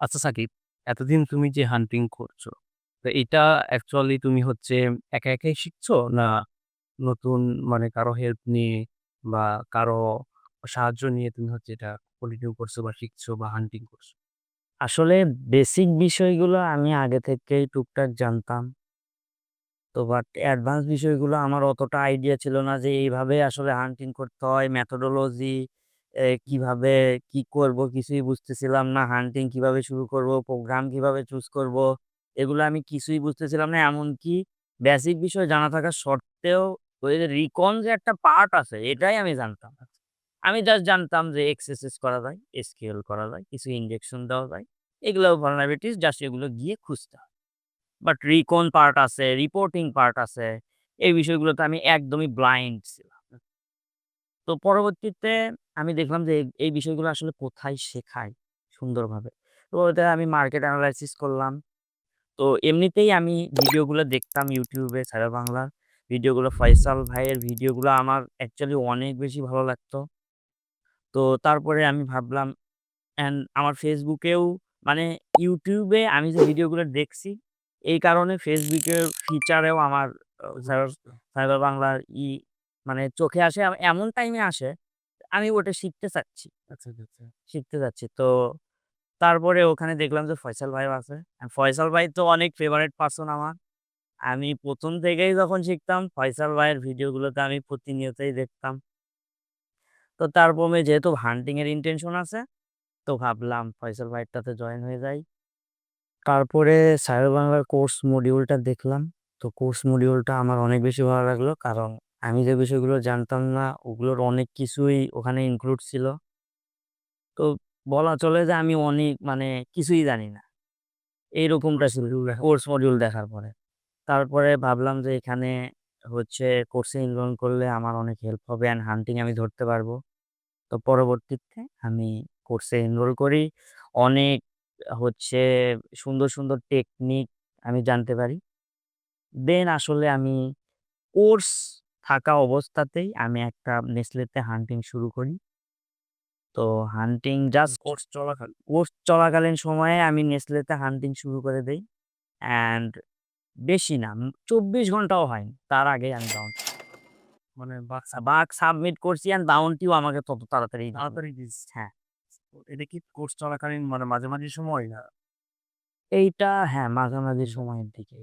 আচ্ছা সাকিব, এতদিন তুমি যে হান্টিং করছ, তো এটা অ্যাকচুয়ালি তুমি হচ্ছে একা একাই শিখছো? না নতুন মানে কারও হেল্প নিয়ে বা কারও সাহায্য নিয়ে তুমি হচ্ছে এটা কন্টিনিউ করছ বা শিখছো বা হান্টিং করছ? আসলে বেসিক বিষয়গুলো আমি আগে থেকেই টুকটাক জানতাম। তো বাট অ্যাডভান্স বিষয়গুলো আমার অতটা আইডিয়া ছিল না যে এইভাবে আসলে হান্টিং করতে হয়। মেথোডোলজি কীভাবে কি করব কিছুই বুঝতেছিলাম না। হান্টিং কীভাবে শুরু করব, প্রোগ্রাম কীভাবে চুজ করব এগুলো আমি কিছুই বুঝতেছিলাম না। এমনকি বেসিক বিষয় জানা থাকা সত্ত্বেও ওই যে রিকন যে একটা পার্ট আছে এটাই আমি জানতাম না। আমি জাস্ট জানতাম যে এক্সারসাইজ করা যায়, এসকিউএল করা যায়, কিছু ইনজেকশন দেওয়া যায়। এগুলো vulnerabilities জাস্ট এগুলো গিয়ে খুঁজতে হয়। বাট রিকন পার্ট আছে, রিপোর্টিং পার্ট আছে। এই বিষয়গুলোতে আমি একদমই ব্লাইন্ড। তো পরবর্তীতে আমি দেখলাম যে, এই বিষয়গুলো আসলে কোথায় শেখায় সুন্দরভাবে। তো ওটা আমি মার্কেট অ্যানালাইসিস করলাম। তো এমনিতেই আমি ভিডিওগুলো দেখতাম ইউটিউবে সারা বাংলার ভিডিওগুলো ফয়সাল ভাইয়ের ভিডিওগুলো আমার অ্যাকচুয়ালি অনেক বেশি ভালো লাগতো। তো তারপরে আমি ভাবলাম অ্যান্ড আমার ফেসবুকেও মানে ইউটিউবে আমি যে ভিডিওগুলো দেখছি, এই কারণে ফেসবুকের ফিচারেও আমার সাইবার বাংলার ই মানে চোখে আসে এমন টাইমে আসে আমি ওটা শিখতে চাচ্ছি। আচ্ছা, আচ্ছা, আচ্ছা। শিখতে চাচ্ছি। তো তারপরে ওখানে দেখলাম যে ফয়সাল ভাইও আছে। অ্যান্ড ফয়সাল ভাই তো অনেক ফেভারাইট পারসন আমার। আমি প্রথম থেকেই যখন শিখতাম ফয়সাল ভাইয়ের ভিডিওগুলোতে আমি প্রতিনিয়তই দেখতাম। তো তারপরে যেহেতু হান্টিং এর ইনটেনশন আছে, তো ভাবলাম ফয়সাল ভাইয়েরটাতে জয়েন হয়ে যাই। তারপরে সাইবার বাংলার কোর্স মডিউলটা দেখলাম। তো কোর্স মডিউলটা আমার অনেক বেশি ভালো লাগল। কারণ আমি যে বিষয়গুলো জানতাম না ওগুলোর অনেক কিছুই ওখানে ইনক্লুড ছিল। তো বলা চলে যে আমি অনেক মানে কিছুই জানি না। এইরকমটা ছিল কোর্স মডিউল দেখার পরে। তারপরে ভাবলাম যে এখানে হচ্ছে কোর্সে ইনরোল করলে আমার অনেক হেল্প হবে অ্যান্ড হান্টিং আমি ধরতে পারব। তো পরবর্তীতে আমি কোর্সে এনরোল করি। অনেক হচ্ছে সুন্দর, সুন্দর টেকনিক আমি জানতে পারি। দেন আসলে আমি কোর্স থাকা অবস্থাতেই আমি একটা নেসলেতে হান্টিং শুরু করি। তো হান্টিং জাস্ট কোর্স চলাকালীন? কোর্স চলাকালীন সময়ে আমি নেসলেতে হান্টিং শুরু করে দিই অ্যান্ড বেশি না চব্বিশ ঘন্টাও হয়নি। তার আগে আমি বাউন্স মানে বাক্স আ সাবমিট করছি অ্যান্ড বাউন্টিও আমাকে তত তাড়াতাড়ি তাড়াতাড়ি দিস হ্যাঁ। এটা কি কোর্স চলাকালীন মানে মাঝামাঝি সময় না? এইটা হ্যাঁ, মাঝামাঝি সময়ের দিকে।